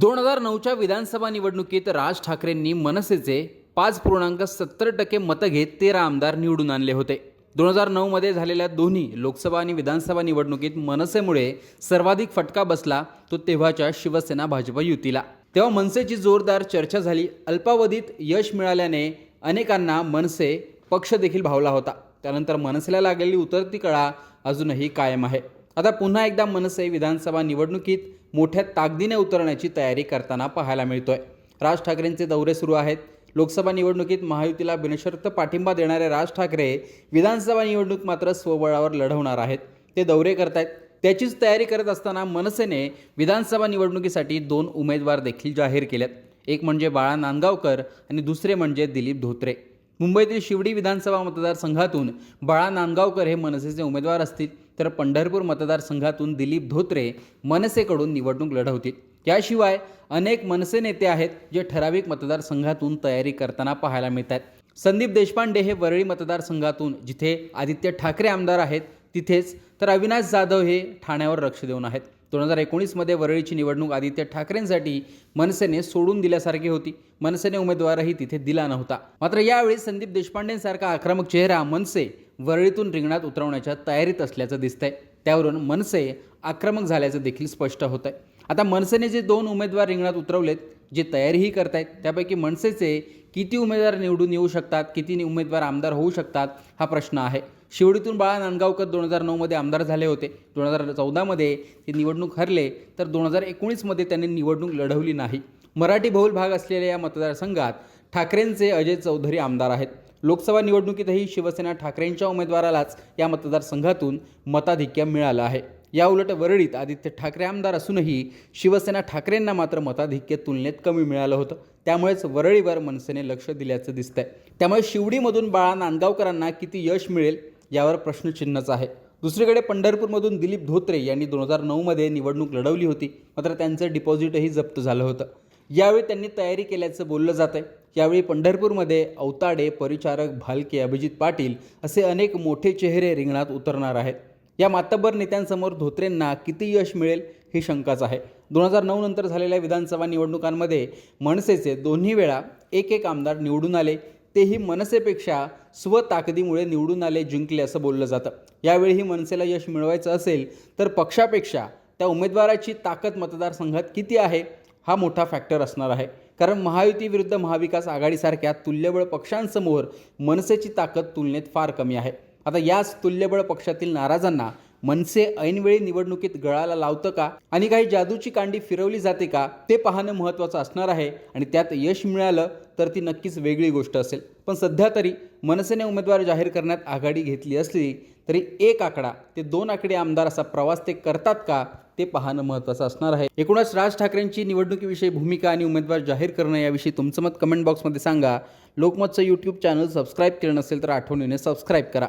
दोन हजार नऊच्या विधानसभा निवडणुकीत राज ठाकरेंनी मनसेचे पाच पूर्णांक सत्तर टक्के मतं घेत तेरा आमदार निवडून आणले होते. दोन हजार नऊमध्ये झालेल्या दोन्ही लोकसभा आणि विधानसभा निवडणुकीत मनसेमुळे सर्वाधिक फटका बसला तो तेव्हाच्या शिवसेना भाजप युतीला. तेव्हा मनसेची जोरदार चर्चा झाली. अल्पावधीत यश मिळाल्याने अनेकांना मनसे पक्ष देखील भावला होता. त्यानंतर मनसेला लागलेली उतरती कळा अजूनही कायम आहे. आता पुन्हा एकदा मनसे विधानसभा निवडणुकीत मोठ्या ताकदीने उतरण्याची तयारी करताना पाहायला मिळतोय. राज ठाकरेंचे दौरे सुरू आहेत. लोकसभा निवडणुकीत महायुतीला बिनशर्त पाठिंबा देणारे राज ठाकरे विधानसभा निवडणूक मात्र स्वबळावर लढवणार आहेत. ते दौरे करतायत. त्याचीच तयारी करत असताना मनसेने विधानसभा निवडणुकीसाठी दोन उमेदवार देखील जाहीर केलेत. एक म्हणजे बाळा नांदगावकर आणि दुसरे म्हणजे दिलीप धोत्रे. मुंबईतील शिवडी विधानसभा मतदारसंघातून बाळा नांदगावकर हे मनसेचे उमेदवार असतील तर पंढरपूर मतदारसंघातून दिलीप धोत्रे मनसेकडून निवडणूक लढवतील. याशिवाय अनेक मनसे नेते आहेत जे ठराविक मतदारसंघातून तयारी करताना पाहायला मिळत आहेत संदीप देशपांडे हे वरळी मतदारसंघातून जिथे आदित्य ठाकरे आमदार आहेत तिथेच तर अविनाश जाधव हे ठाण्यावर लक्ष देऊन आहेत. दोन हजार एकोणीसमध्ये वरळीची निवडणूक आदित्य ठाकरेंसाठी मनसेने सोडून दिल्यासारखी होती. मनसेने उमेदवारही तिथे दिला नव्हता. मात्र यावेळी संदीप देशपांडेंसारखा आक्रमक चेहरा मनसे वरळीतून रिंगणात उतरवण्याच्या तयारीत असल्याचं दिसतंय. त्यावरून मनसे आक्रमक झाल्याचं देखील स्पष्ट होत आहे आता मनसेने जे दोन उमेदवार रिंगणात उतरवलेत जे तयारीही करतायत त्यापैकी मनसेचे किती उमेदवार निवडून येऊ शकतात किती उमेदवार आमदार होऊ शकतात हा प्रश्न आहे. शिवडीतून बाळा नांदगावकर दोन हजार नऊमध्ये आमदार झाले होते. दोन हजार चौदामध्ये ते निवडणूक हरले तर दोन हजार एकोणीसमध्ये त्यांनी निवडणूक लढवली नाही. मराठी बहुल भाग असलेल्या या मतदारसंघात ठाकरेंचे अजय चौधरी आमदार आहेत. लोकसभा निवडणुकीतही शिवसेना ठाकरेंच्या उमेदवारालाच या मतदारसंघातून मताधिक्य मिळालं आहे. या उलट वरळीत आदित्य ठाकरे आमदार असूनही शिवसेना ठाकरेंना मात्र मताधिक्य तुलनेत कमी मिळालं होतं. त्यामुळेच वरळीवर मनसेने लक्ष दिल्याचं दिसतंय. त्यामुळे शिवडीमधून बाळा नांदगावकरांना किती यश मिळेल? यावर प्रश्नचिन्हच आहे. दुसरीकडे पंढरपूरमधून दिलीप धोत्रे यांनी दोन हजार नऊमध्ये निवडणूक लढवली होती. मात्र त्यांचं डिपॉझिटही जप्त झालं होतं. यावेळी त्यांनी तयारी केल्याचं बोललं जात आहे यावेळी पंढरपूरमध्ये अवताडे परिचारक भालके अभिजित पाटील असे अनेक मोठे चेहरे रिंगणात उतरणार आहेत. या मातब्बर नेत्यांसमोर धोत्रेंना किती यश मिळेल ही शंकाच आहे. दोन हजार नऊ नंतर झालेल्या विधानसभा निवडणुकांमध्ये मनसेचे दोन्ही वेळा एक एक आमदार निवडून आले. तेही मनसेपेक्षा स्वताकदीमुळे निवडून आले जिंकले असं बोललं जातं. यावेळीही मनसेला यश मिळवायचं असेल तर पक्षापेक्षा त्या उमेदवाराची ताकद मतदारसंघात किती आहे हा मोठा फॅक्टर असणार आहे. कारण महायुतीविरुद्ध महाविकास आघाडीसारख्या तुल्यबळ पक्षांसमोर मनसेची ताकद तुलनेत फार कमी आहे. आता याच तुल्यबळ पक्षातील नाराजांना मनसे ऐनवेळी निवडणुकीत गळाला लावतं का आणि काही जादूची कांडी फिरवली जाते का ते पाहणं महत्त्वाचं असणार आहे आणि त्यात यश मिळालं तर ती नक्कीच वेगळी गोष्ट असेल. पण सध्या तरी मनसेने उमेदवार जाहीर करण्यात आघाडी घेतली असली तरी एक आकडा ते दोन आकडे आमदार असा प्रवास ते करतात का ते पाहणं महत्त्वाचं असणार आहे. एकूणच राज ठाकरेंची निवडणुकीविषयी भूमिका आणि उमेदवार जाहीर करणं याविषयी तुमचं मत कमेंट बॉक्समध्ये सांगा. लोकमतचं यूट्यूब चॅनल सबस्क्राईब केलं नसेल तर आठवणीने सबस्क्राईब करा.